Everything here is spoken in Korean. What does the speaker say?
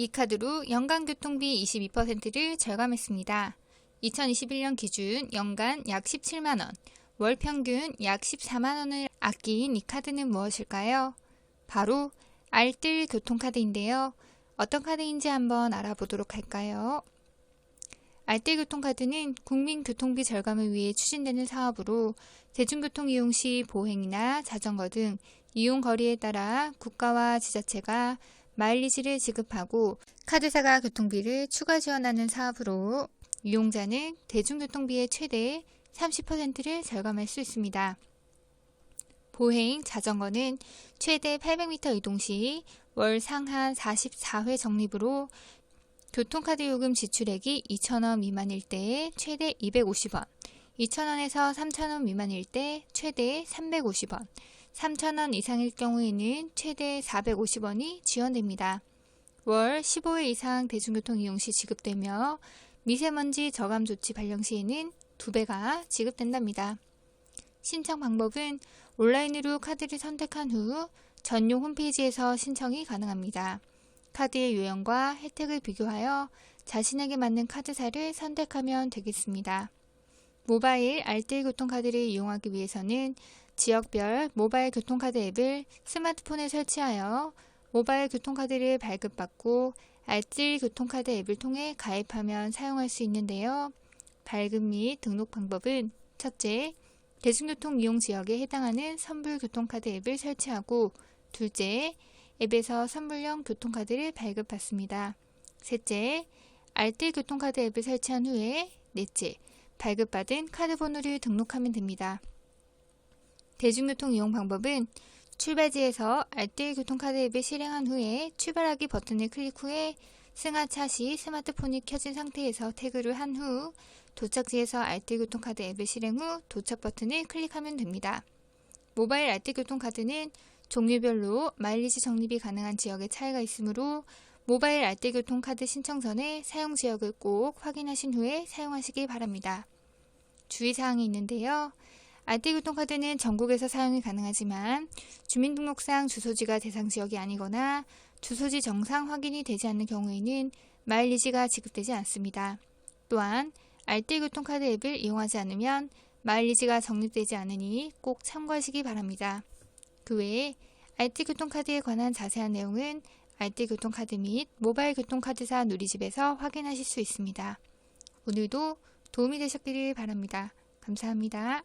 이 카드로 연간 교통비 22%를 절감했습니다. 2021년 기준 연간 약 17만원, 월 평균 약 14만원을 아낀 이 카드는 무엇일까요? 바로 알뜰 교통카드인데요. 어떤 카드인지 한번 알아보도록 할까요? 알뜰교통카드는 국민교통비 절감을 위해 추진되는 사업으로 대중교통 이용 시 보행이나 자전거 등 이용 거리에 따라 국가와 지자체가 마일리지를 지급하고 카드사가 교통비를 추가 지원하는 사업으로 이용자는 대중교통비의 최대 30%를 절감할 수 있습니다. 보행 자전거는 최대 800m 이동 시 월 상한 44회 적립으로 교통카드 요금 지출액이 2,000원 미만일 때 최대 250원, 2,000원에서 3,000원 미만일 때 최대 350원, 3,000원 이상일 경우에는 최대 450원이 지원됩니다. 월 15회 이상 대중교통 이용 시 지급되며 미세먼지 저감 조치 발령 시에는 2배가 지급된답니다. 신청 방법은 온라인으로 카드를 선택한 후 전용 홈페이지에서 신청이 가능합니다. 카드의 유형과 혜택을 비교하여 자신에게 맞는 카드사를 선택하면 되겠습니다. 모바일 알뜰 교통카드를 이용하기 위해서는 지역별 모바일 교통카드 앱을 스마트폰에 설치하여 모바일 교통카드를 발급받고 알뜰 교통카드 앱을 통해 가입하면 사용할 수 있는데요. 발급 및 등록 방법은 첫째, 대중교통 이용 지역에 해당하는 선불 교통카드 앱을 설치하고 둘째, 앱에서 선물용 교통카드를 발급받습니다. 셋째, 알뜰 교통카드 앱을 설치한 후에 넷째, 발급받은 카드 번호를 등록하면 됩니다. 대중교통 이용 방법은 출발지에서 알뜰 교통카드 앱을 실행한 후에 출발하기 버튼을 클릭 후에 승하차 시 스마트폰이 켜진 상태에서 태그를 한 후 도착지에서 알뜰 교통카드 앱을 실행 후 도착 버튼을 클릭하면 됩니다. 모바일 알뜰 교통카드는 종류별로 마일리지 적립이 가능한 지역에 차이가 있으므로 모바일 알뜰 교통 카드 신청 전에 사용 지역을 꼭 확인하신 후에 사용하시기 바랍니다. 주의사항이 있는데요. 알뜰 교통카드는 전국에서 사용이 가능하지만 주민등록상 주소지가 대상 지역이 아니거나 주소지 정상 확인이 되지 않는 경우에는 마일리지가 지급되지 않습니다. 또한 알뜰 교통카드 앱을 이용하지 않으면 마일리지가 적립되지 않으니 꼭 참고하시기 바랍니다. 그 외에 알뜰 교통카드에 관한 자세한 내용은 알뜰 교통카드 및 모바일 교통카드사 누리집에서 확인하실 수 있습니다. 오늘도 도움이 되셨기를 바랍니다. 감사합니다.